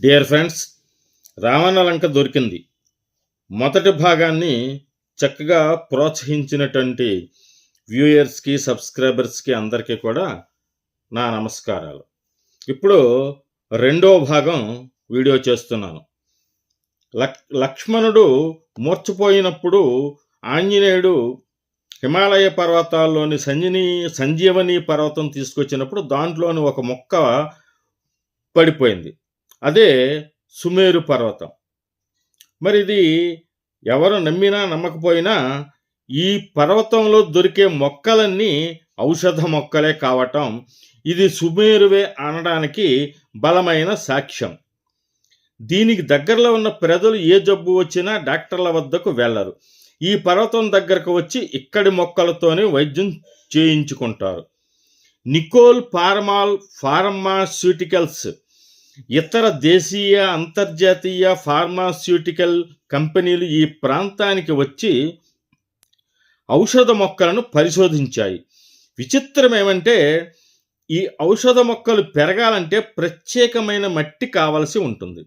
Dear friends Ravana లంక దొరికింది. మొదటి భాగాన్ని చక్కగా ప్రోత్సహించినటువంటి వ్యూయర్స్కి సబ్స్క్రైబర్స్కి అందరికీ కూడా నా నమస్కారాలు. ఇప్పుడు రెండో భాగం వీడియో చేస్తున్నాను. లక్ లక్ష్మణుడు మూర్చిపోయినప్పుడు ఆంజనేయుడు హిమాలయ పర్వతాల్లోని సంజని సంజీవని పర్వతం తీసుకొచ్చినప్పుడు దాంట్లోని ఒక మొక్క పడిపోయింది. అదే సుమేరు పర్వతం. మరి ఇది ఎవరు నమ్మినా నమ్మకపోయినా ఈ పర్వతంలో దొరికే మొక్కలన్నీ ఔషధ మొక్కలే కావటం ఇది సుమేరువే అనడానికి బలమైన సాక్ష్యం. దీనికి దగ్గరలో ఉన్న ప్రజలు ఏ జబ్బు వచ్చినా డాక్టర్ల వద్దకు వెళ్ళరు. ఈ పర్వతం దగ్గరకు వచ్చి ఇక్కడి మొక్కలతోనే వైద్యం చేయించుకుంటారు. నికోల్ ఫార్మాల్ ఫార్మాస్యూటికల్స్ ఇతర దేశీయ అంతర్జాతీయ ఫార్మాస్యూటికల్ కంపెనీలు ఈ ప్రాంతానికి వచ్చి ఔషధ మొక్కలను పరిశోధించాయి. విచిత్రం ఏమంటే ఈ ఔషధ మొక్కలు పెరగాలంటే ప్రత్యేకమైన మట్టి కావలసి ఉంటుంది.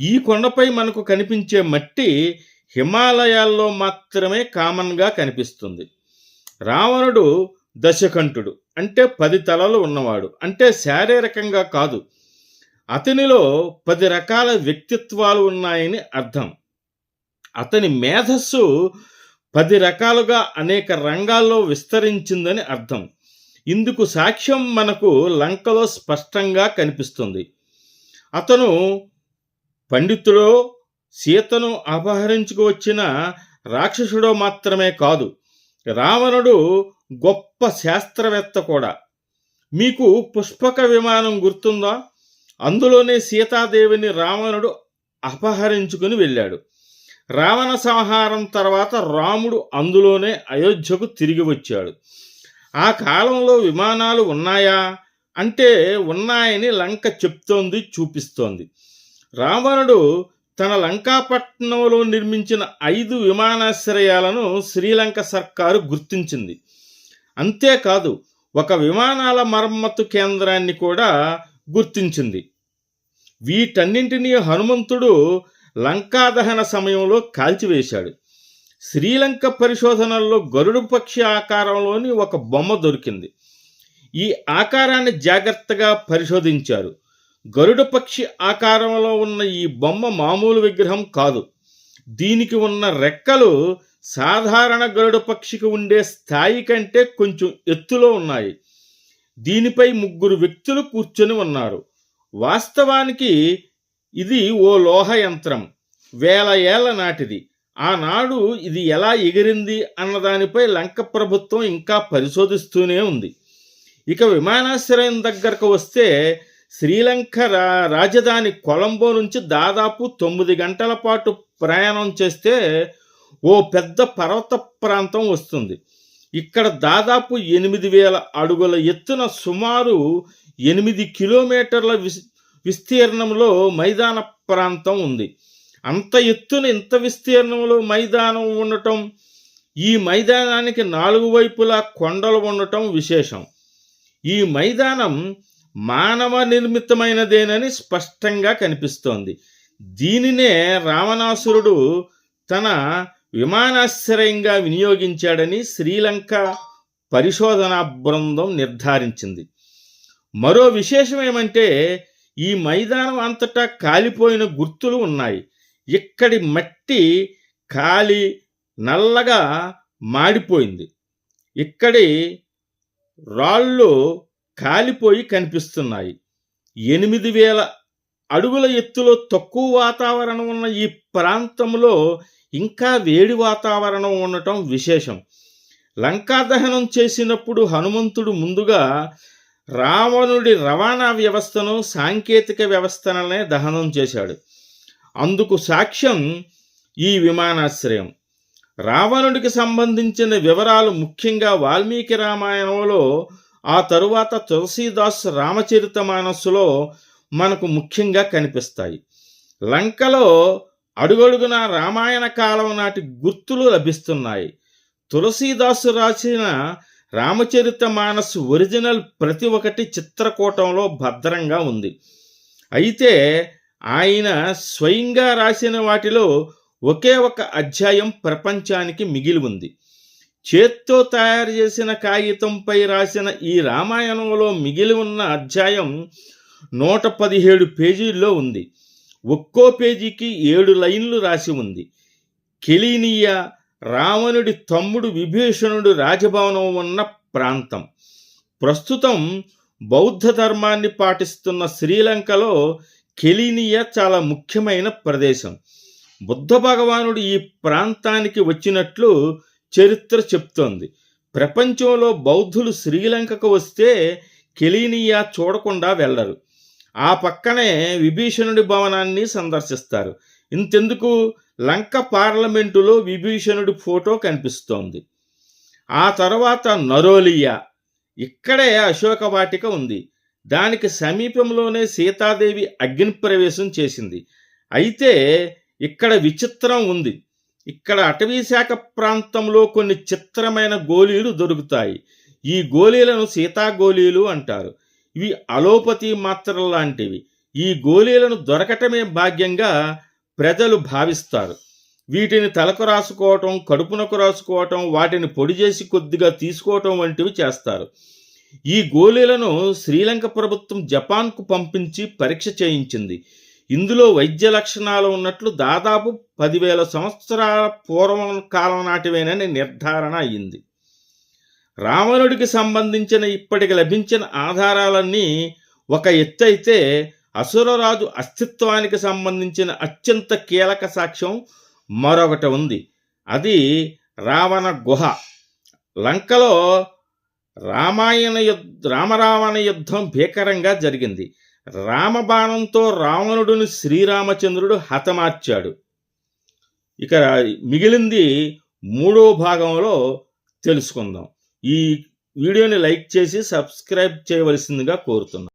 ఈ కొండపై మనకు కనిపించే మట్టి హిమాలయాల్లో మాత్రమే కామన్గా కనిపిస్తుంది. రావణుడు దశకంఠుడు అంటే పది తలలు ఉన్నవాడు అంటే శారీరకంగా కాదు. అతనిలో పది రకాల వ్యక్తిత్వాలు ఉన్నాయని అర్థం. అతని మేధస్సు పది రకాలుగా అనేక రంగాల్లో విస్తరించిందని అర్థం. ఇందుకు సాక్ష్యం మనకు లంకలో స్పష్టంగా కనిపిస్తుంది. అతను పండితుడో సీతను అపహరించుకు వచ్చిన రాక్షసుడో మాత్రమే కాదు రావణుడు గొప్ప శాస్త్రవేత్త కూడా. మీకు పుష్పక విమానం గుర్తుందా? అందులోనే సీతాదేవిని రావణుడు అపహరించుకుని వెళ్ళాడు. రావణ సంహారం తర్వాత రాముడు అందులోనే అయోధ్యకు తిరిగి వచ్చాడు. ఆ కాలంలో విమానాలు ఉన్నాయా? అంటే ఉన్నాయని లంక చెప్తోంది చూపిస్తోంది. రావణుడు తన లంకాపట్నంలో నిర్మించిన ఐదు విమానాశ్రయాలను శ్రీలంక సర్కారు గుర్తించింది. అంతేకాదు ఒక విమానాల మరమ్మతు కేంద్రాన్ని కూడా గుర్తించింది. వీటన్నింటినీ హనుమంతుడు లంకాదహన సమయంలో కాల్చివేశాడు. శ్రీలంక పరిశోధనల్లో గరుడు పక్షి ఆకారంలోని ఒక బొమ్మ దొరికింది. ఈ ఆకారాన్ని జాగ్రత్తగా పరిశోధించారు. గరుడు పక్షి ఆకారంలో ఉన్న ఈ బొమ్మ మామూలు విగ్రహం కాదు. దీనికి ఉన్న రెక్కలు సాధారణ గరుడు పక్షికి ఉండే స్థాయి కంటే కొంచెం ఎత్తులో ఉన్నాయి. దీనిపై ముగ్గురు వ్యక్తులు కూర్చొని ఉన్నారు. వాస్తవానికి ఇది ఓ లోహ యంత్రం వేల ఏళ్ళ నాటిది. ఆనాడు ఇది ఎలా ఎగిరింది అన్నదానిపై లంక ప్రభుత్వం ఇంకా పరిశోధిస్తూనే ఉంది. ఇక విమానాశ్రయం దగ్గరకు వస్తే శ్రీలంక రా రాజధాని కొలంబో నుంచి దాదాపు తొమ్మిది గంటల పాటు ప్రయాణం చేస్తే ఓ పెద్ద పర్వత ప్రాంతం వస్తుంది. ఇక్కడ దాదాపు ఎనిమిది వేల అడుగుల ఎత్తున సుమారు ఎనిమిది కిలోమీటర్ల విస్ విస్తీర్ణంలో మైదాన ప్రాంతం ఉంది. అంత ఎత్తున ఇంత విస్తీర్ణంలో మైదానం ఉండటం ఈ మైదానానికి నాలుగు వైపులా కొండలు ఉండటం విశేషం. ఈ మైదానం మానవ నిర్మితమైనదేనని స్పష్టంగా కనిపిస్తోంది. దీనినే రావణాసురుడు తన విమానాశ్రయంగా వినియోగించాడని శ్రీలంక పరిశోధనా బృందం నిర్ధారించింది. మరో విశేషం ఏమంటే ఈ మైదానం అంతటా కాలిపోయిన గుర్తులు ఉన్నాయి. ఇక్కడి మట్టి కాలి నల్లగా మాడిపోయింది. ఇక్కడి రాళ్ళు కాలిపోయి కనిపిస్తున్నాయి. ఎనిమిది వేల అడుగుల ఎత్తులో తక్కువ వాతావరణం ఉన్న ఈ ప్రాంతంలో ఇంకా వేడి వాతావరణం ఉండటం విశేషం. లంకా దహనం చేసినప్పుడు హనుమంతుడు ముందుగా రావణుడి రవాణా వ్యవస్థను సాంకేతిక వ్యవస్థలనే దహనం చేశాడు. అందుకు సాక్ష్యం ఈ విమానాశ్రయం. రావణుడికి సంబంధించిన వివరాలు ముఖ్యంగా వాల్మీకి రామాయణంలో ఆ తరువాత తులసీదాస్ రామచరిత మానస్సులో మనకు ముఖ్యంగా కనిపిస్తాయి. లంకలో అడుగడుగున రామాయణ కాలం నాటి గుర్తులు లభిస్తున్నాయి. తులసీదాసు రాసిన రామచరిత మానస్ ఒరిజినల్ ప్రతి ఒక్కటి చిత్రకూటంలో భద్రంగా ఉంది. అయితే ఆయన స్వయంగా రాసిన వాటిలో ఒకే ఒక అధ్యాయం ప్రపంచానికి మిగిలి ఉంది. చేత్తో తయారు చేసిన కాగితంపై రాసిన ఈ రామాయణంలో మిగిలి ఉన్న అధ్యాయం నూట పదిహేడు పేజీల్లో ఉంది. ఒక్కో పేజీకి ఏడు లైన్లు రాసి ఉంది. కెలీనియా రావణుడి తమ్ముడు విభీషణుడు రాజభవనం ఉన్న ప్రాంతం. ప్రస్తుతం బౌద్ధ ధర్మాన్ని పాటిస్తున్న శ్రీలంకలో కెలీనియా చాలా ముఖ్యమైన ప్రదేశం. బుద్ధ భగవానుడు ఈ ప్రాంతానికి వచ్చినట్లు చరిత్ర చెప్తోంది. ప్రపంచంలో బౌద్ధులు శ్రీలంకకు వస్తే కెలీనియా చూడకుండా వెళ్ళరు. ఆ పక్కనే విభీషణుడి భవనాన్ని సందర్శిస్తారు. ఇంతెందుకు? లంక పార్లమెంటులో విభీషణుడి ఫోటో కనిపిస్తోంది. ఆ తర్వాత నరోలియా. ఇక్కడే అశోక వాటిక ఉంది. దానికి సమీపంలోనే సీతాదేవి అగ్నిప్రవేశం చేసింది. అయితే ఇక్కడ విచిత్రం ఉంది. ఇక్కడ అటవీశాఖ ప్రాంతంలో కొన్ని చిత్రమైన గోళీలు దొరుకుతాయి. ఈ గోళీలను సీతా గోళీలు అంటారు. ఇవి అలోపతి మాత్రలు లాంటివి. ఈ గోళీలను దొరకటమే భాగ్యంగా ప్రజలు భావిస్తారు. వీటిని తలకు రాసుకోవటం కడుపునకు రాసుకోవటం వాటిని పొడి చేసి కొద్దిగా తీసుకోవటం వంటివి చేస్తారు. ఈ గోళీలను శ్రీలంక ప్రభుత్వం జపాన్కు పంపించి పరీక్ష చేయించింది. ఇందులో వైద్య లక్షణాలు ఉన్నట్లు దాదాపు పదివేల సంవత్సరాల పూర్వం కాలం నాటివేనని నిర్ధారణ అయింది. రావణుడికి సంబంధించిన ఇప్పటికి లభించిన ఆధారాలన్నీ ఒక ఎత్తైతే అసురరాజు అస్తిత్వానికి సంబంధించిన అత్యంత కీలక సాక్ష్యం మరొకటి ఉంది. అది రావణ గుహ. లంకలో రామాయణ యుద్ధ రామరావణ యుద్ధం భీకరంగా జరిగింది. రామబాణంతో రావణుడిని శ్రీరామచంద్రుడు హతమార్చాడు. ఇక మిగిలింది మూడో భాగంలో తెలుసుకుందాం. ఈ వీడియోని లైక్ చేసి సబ్స్క్రైబ్ చేయవలసిందిగా కోరుతున్నాను.